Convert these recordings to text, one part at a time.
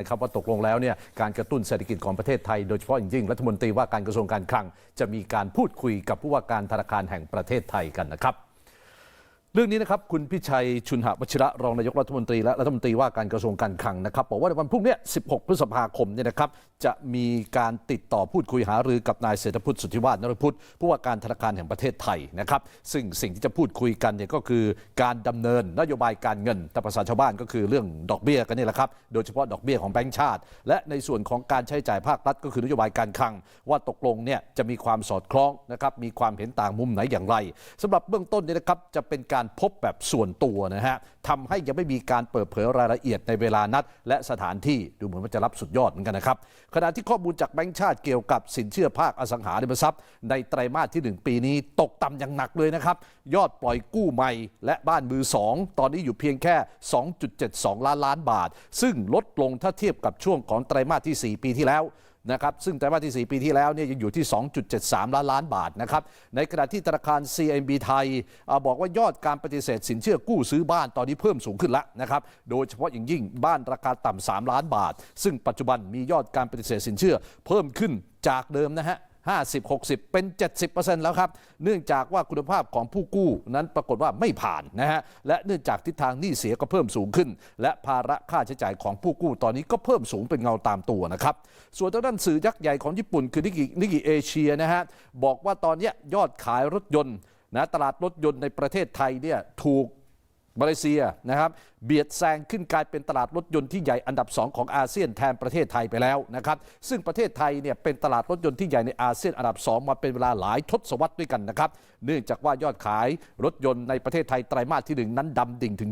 นะครับว่าตกลงแล้วเนี่ยการกระตุ้นเศรษฐกิจของประเทศไทย โดยเฉพาะอย่างยิ่งรัฐมนตรีว่าการกระทรวงการคลัง จะมีการพูดคุยกับผู้ว่าการธนาคารแห่งประเทศไทยกันนะครับ เรื่องนี้นะครับคุณพิชัยชุนหวชิระรองนายกรัฐมนตรีและรัฐมนตรีว่าการกระทรวงการคลังนะครับบอกว่าในวันพรุ่งนี้ 16 พฤษภาคมเนี่ยนะครับจะมีการติดต่อพูดคุยหารือกับนายเศรษฐพุทธสุทธิวาฒนรพุทธผู้ว่าการธนาคารแห่งประเทศไทยนะครับซึ่งสิ่งที่จะพูดคุยกันเนี่ยก็คือการดำเนินนโยบายการเงินแต่ภาษาชาวบ้านก็คือเรื่องดอกเบี้ยกันนี่แหละครับโดยเฉพาะดอกเบี้ยของแบงก์ชาติ และในส่วนของการใช้จ่ายภาครัฐก็คือนโยบายการคลัง ว่าตกลงเนี่ยจะมีความสอดคล้องนะครับมีความเห็นต่างมุมไหนอย่างไรสำหรับเบื้องต้นเนี่ยนะครับจะเป็นการพบแบบส่วนตัวนะฮะทำให้ยังไม่มีการเปิดเผยรายละเอียดในเวลานัด และสถานที่ดูเหมือนว่าจะรับสุดยอดเหมือนกันนะครับขณะที่ข้อมูลจากแบงก์ชาติเกี่ยวกับสินเชื่อภาคอสังหาริมทรัพย์ ในไตรมาสที่ 1 ปีนี้ตกต่ำอย่างหนักเลยนะครับ ยอดปล่อยกู้ใหม่และบ้านมือ 2 ตอนนี้อยู่เพียงแค่ 2.72 ล้านล้านบาท ซึ่งลดลงถ้าเทียบกับช่วงของไตรมาสที่ 4 ปีที่แล้ว นะครับซึ่งไตรมาสที่ 4 ปีที่แล้วเนี่ยยังอยู่ที่ 2.73 ล้านล้านบาทนะครับในขณะที่ธนาคาร CMB ไทยอบอกว่ายอดการปฏิเสธสินเชื่อกู้ซื้อบ้านตอนนี้เพิ่มสูงขึ้นแล้วนะครับโดยเฉพาะอย่างยิ่งบ้านราคาต่ำ3ล้านบาท ซึ่งปัจจุบันมียอดการปฏิเสธสินเชื่อเพิ่มขึ้นจากเดิมนะฮะ 50 60 เป็น 70%แล้วครับ เนื่องจากว่าคุณภาพของผู้กู้นั้นปรากฏว่าไม่ผ่านนะฮะ และเนื่องจากทิศทางหนี้เสียก็เพิ่มสูงขึ้น และภาระค่าใช้จ่ายของผู้กู้ตอนนี้ก็เพิ่มสูงเป็นเงาตามตัวนะครับ ส่วนทางด้านสื่อยักษ์ใหญ่ของญี่ปุ่นคือนิกินิกิเอเชียนะฮะบอกว่าตอนนี้ยอดขายรถยนต์นะตลาดรถยนต์ในประเทศไทยเนี่ยถูก มาเลเซียนะครับเบียดแซงขึ้นกลายเป็นตลาดรถยนต์ที่ใหญ่อันดับ 2 ของอาเซียนแทนประเทศไทยไปแล้วนะครับซึ่งประเทศไทยเนี่ยเป็นตลาดรถยนต์ที่ใหญ่ในอาเซียนอันดับ 2 มาเป็นเวลาหลายทศวรรษด้วยกันนะครับเนื่องจากว่ายอดขายรถยนต์ในประเทศไทยไตรมาสที่ 1 นั้นดำดิ่งถึง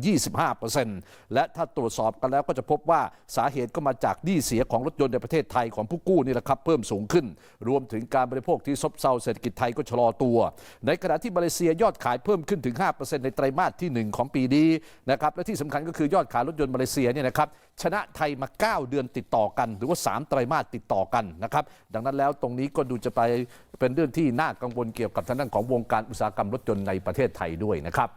25%และถ้าตรวจสอบกันแล้วก็จะพบว่าสาเหตุก็มาจากหนี้เสียของรถยนต์ในประเทศไทยของผู้กู้นี่แหละครับเพิ่มสูงขึ้น รวมถึงการบริโภคที่ซบเซาเศรษฐกิจไทยก็ชะลอตัว ในขณะที่มาเลเซียยอดขายเพิ่มขึ้นถึง 5%ในไตรมาสที่ 1 ของปีนี้นะครับและที่สำคัญก็คือยอดขายรถยนต์มาเลเซียเนี่ยนะครับชนะไทยมา 9 เดือนติดต่อกัน หรือว่า 3 ไตรมาสติดต่อกันนะครับดังนั้นแล้วตรงนี้ก็ดูจะไปเป็นเรื่องที่น่ากังวลเกี่ยวกับทางด้านของวงการอุตสาหกรรมรถยนต์ในประเทศไทยด้วยนะครับ